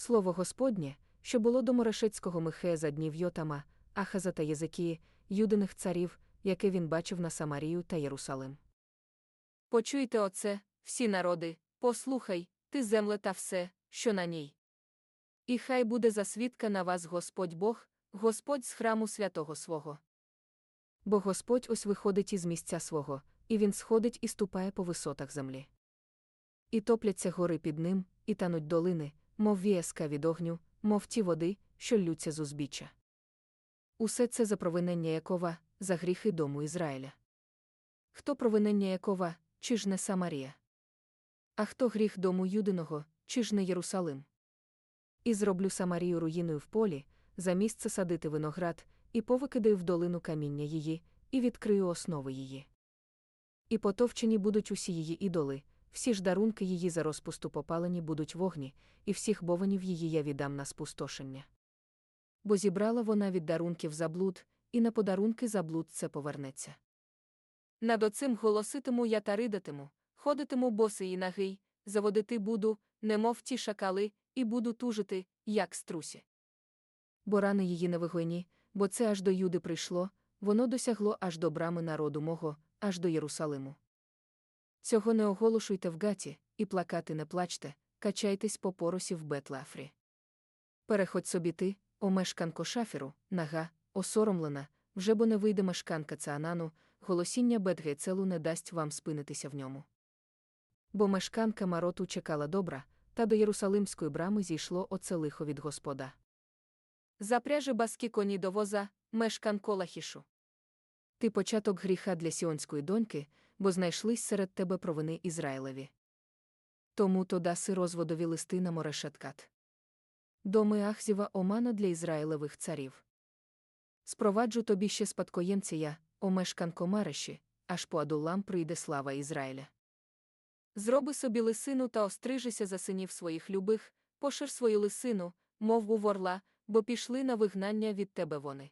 Слово Господнє, що було до Морешецького Михея за днів Йотама, Ахаза та Єзекії, юдиних царів, яке він бачив на Самарію та Єрусалим. Почуйте оце, всі народи, послухай, ти земле та все, що на ній. І хай буде засвідка на вас Господь Бог, Господь з храму святого свого. Бо Господь ось виходить із місця свого, і він сходить і ступає по висотах землі. І топляться гори під ним, і тануть долини, мов віяска від огню, мов ті води, що ллються з узбіччя. Усе це за провинення Якова, за гріхи дому Ізраїля. Хто провинення Якова, чи ж не Самарія? А хто гріх дому Юдиного, чи ж не Єрусалим? І зроблю Самарію руїною в полі, за місце садити виноград, і повикидаю в долину каміння її, і відкрию основи її. І потовчені будуть усі її ідоли, всі ж дарунки її за розпусту попалені будуть вогні, і всіх бованів її я віддам на спустошення. Бо зібрала вона від дарунків заблуд, і на подарунки заблуд це повернеться. Над оцим голоситиму я та ридатиму, ходитиму босий і нагий, заводити буду, немов ті шакали, і буду тужити, як струсі. Бо рани її не вигойні, бо це аж до Юди прийшло, воно досягло аж до брами народу мого, аж до Єрусалиму. Цього не оголошуйте в гаті, і плакати не плачте, качайтесь по поросі в Бетлафрі. Переходь собі ти, о мешканко шафіру, нага, осоромлена, вже бо не вийде мешканка Цаанану, голосіння Бетгецелу не дасть вам спинитися в ньому. Бо мешканка Мароту чекала добра, та до Єрусалимської брами зійшло оце лихо від Господа. Запряжи баски коні до воза, мешканко лахішу. Ти початок гріха для сіонської доньки, бо знайшлись серед тебе провини Ізраїлеві. Тому то даси розводові листи на морешеткат. Доми Ахзіва омана для Ізраїлевих царів. Спроваджу тобі ще спадкоємця я, о мешканко Мареші, аж по Адулам прийде слава Ізраїля. Зроби собі лисину та острижися за синів своїх любих, пошир свою лисину, мов у ворла, бо пішли на вигнання від тебе вони.